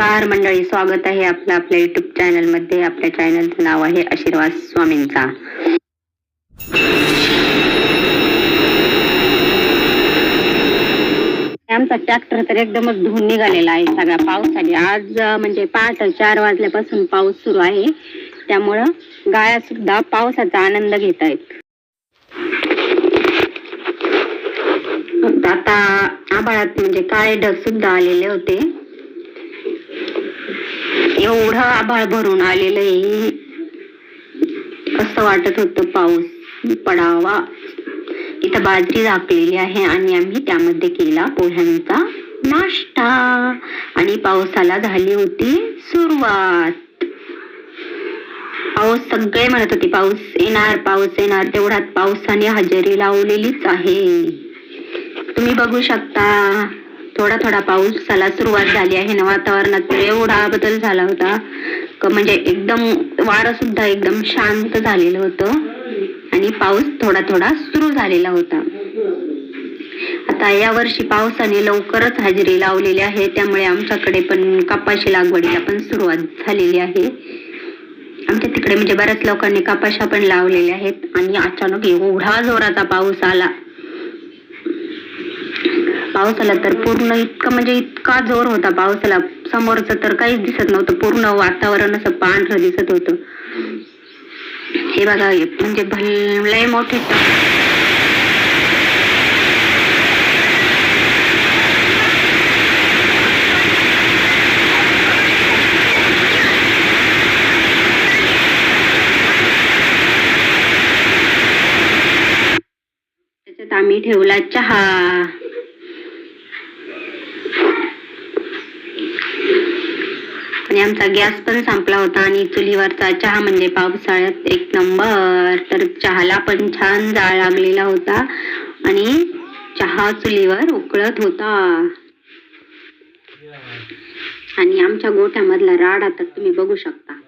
नमस्कार मंडळी स्वागत आहे आपलं आपल्या युट्यूब चॅनलमध्ये आपल्या चॅनलचं नाव आहे आशीर्वाद स्वामींचा. आमचा ट्रॅक्टर तर एकदमच धुवून निघालेला आहे सगळ्या पावसाने. आज म्हणजे पाच चार वाजल्यापासून पाऊस सुरू आहे. त्यामुळं गाया सुद्धा पावसाचा आनंद घेत आहेत. आता आभाळात म्हणजे काळे ढग सुद्धा आलेले होते. एवढं आभाळ भरून आलेलं आहे. असं वाटत होतं पाऊस पडावा. इथं बाजरी झाकलेली आहे आणि आम्ही त्यामध्ये केला पोह्यांचा नाश्ता. आणि पावसाला झाली होती सुरुवात. पाऊस सगळे म्हणत होते पाऊस येणार पाऊस येणार. तेवढ्यात पावसाने हजेरी लावलेलीच आहे. तुम्ही बघू शकता. थोडा थोडा पाऊसाला सुरुवात झाली आहे ना वातावरणात एवढा बदल झाला होता. म्हणजे एकदम वारं सुद्धा एकदम शांत झालेलं होतं. आणि पाऊस थोडा थोडा सुरू झालेला होता. आता या वर्षी पावसाने लवकरच हजेरी लावलेली आहे. त्यामुळे आमच्याकडे पण कपाशी लागवडीला पण सुरुवात झालेली आहे. आमच्या तिकडे म्हणजे बऱ्याच लोकांनी कपाशा पण लावलेल्या आहेत. आणि अचानक एवढा जोराचा पाऊस आला. पावसाला तर पूर्ण इतकं म्हणजे इतका जोर होता पावसाला. समोरचं तर काहीच दिसत नव्हतं. पूर्ण वातावरण असं पांढरं दिसत होतं. हे बघा म्हणजे भल लय मोठे त्याच्यात आम्ही ठेवला चहा. आणि आमचा गॅस पण संपला होता आणि चुलीवरचा चहा म्हणजे पावसाळ्यात एक नंबर. तर चहाला पण छान जाळ लागलेला होता आणि चहा चुलीवर उकळत होता. आणि आमच्या गोठ्यामधला राडा तर तुम्ही बघू शकता.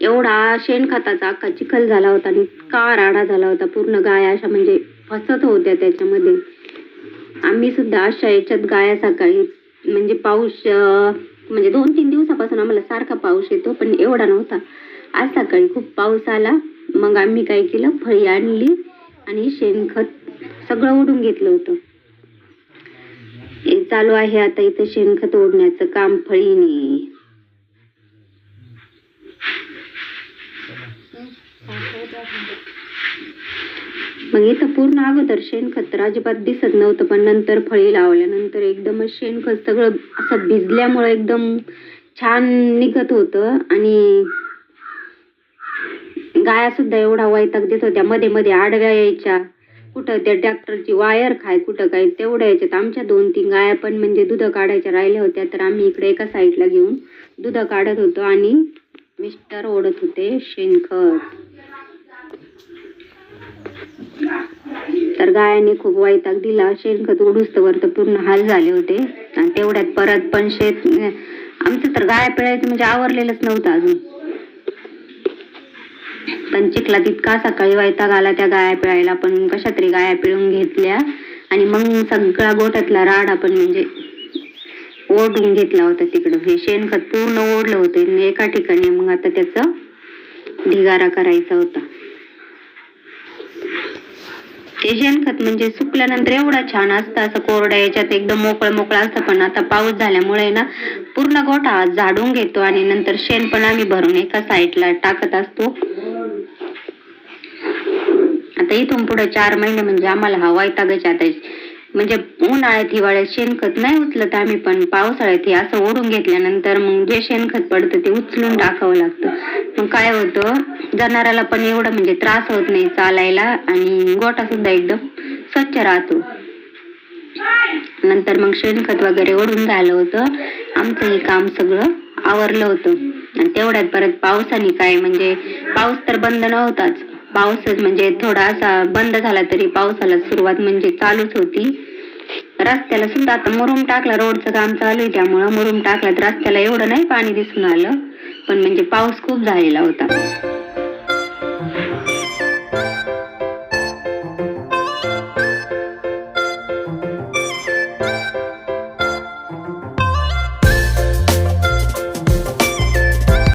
एवढा शेणखताचा अख्खा चिखल झाला होता आणि इतका राडा झाला होता. पूर्ण गाया अशा म्हणजे फसत होत्या त्याच्यामध्ये. आम्ही सुद्धा अशा याच्यात गाया सकाळी म्हणजे पाऊस म्हणजे दोन तीन दिवसापासून आम्हाला सारखा पाऊस येतो पण एवढा नव्हता. आज सकाळी खूप पाऊस आला. मग आम्ही काय केलं? फळी आणली आणि शेणखत सगळं ओढून घेतलं होतं. चालू आहे आता इथं शेणखत ओढण्याचं काम फळीने. मग इथं पूर्ण अगोदर शेणखत तर अजिबात दिसत नव्हतं पण नंतर फळी लावल्यानंतर एकदमच शेणखत सगळं असं भिजल्यामुळे एकदम छान निघत होतं आणि गाया सुद्धा एवढा वैताग देत होत्या. मध्ये मध्ये आडव्या यायच्या. कुठं त्या ट्रॅक्टरची वायर खाय कुठं काय तेवढ्या याच्यात आमच्या दोन तीन गाया पण म्हणजे दूध काढायच्या राहिल्या होत्या. तर आम्ही इकडे एका साईडला घेऊन दूध काढत होतो आणि मिस्टर ओढत होते शेणखत. तर गायाने खूप वैताग दिला. शेणखत ओढूस्तवर तर पूर्ण हाल झाले होते. आणि तेवढ्यात परत पण शेत आमचं तर गाया पिळायचं म्हणजे आवरलेलंच नव्हतं अजून. पण चिखला तितका सकाळी वैताग आला त्या गाया पिळायला पण. कशा तरी गाया पिळून घेतल्या. आणि मग सगळा गोठ्यातला राडा पण म्हणजे ओढून घेतला होता तिकडं. हे शेणखत पूर्ण ओढलं होतं. एका ठिकाणी मग आता त्याचा ढिगारा करायचा होता. ते शेणखत म्हणजे सुकल्यानंतर एवढा छान असतं. असं कोरड्या याच्यात एकदम मोकळं मोकळं असतं. पण आता पाऊस झाल्यामुळे ना पूर्ण गोठा झाडून घेतो आणि नंतर शेण पण आम्ही भरून एका साईडला टाकत असतो. आता इथून पुढे चार महिने म्हणजे आम्हाला हा वैतागच आता म्हणजे उन्हाळ्यात हिवाळ्यात शेणखत नाही उचलत आम्ही पण पावसाळ्यात हे असं ओढून घेतल्यानंतर मग जे शेणखत पडतं ते उचलून टाकावं लागतं. मग काय होतं जनावराला पण एवढं म्हणजे त्रास होत नाही चालायला आणि गोठा सुद्धा एकदम स्वच्छ राहतो. नंतर मग शेणखत वगैरे ओढून झालं होतं. आमचं हे काम सगळं आवरलं होतं. आणि तेवढ्यात परत पावसाने काय म्हणजे पाऊस तर बंद नव्हताच. पाऊसच म्हणजे थोडा असा बंद झाला तरी पावसाला सुरुवात म्हणजे चालूच होती. रस्त्याला सुद्धा आता मुरुम टाकला रोडचं काम चालू आहे त्यामुळं मुरुम टाकला तर रस्त्याला एवढं नाही पाणी दिसून आलं पण म्हणजे पाऊस खूप झालेला होता.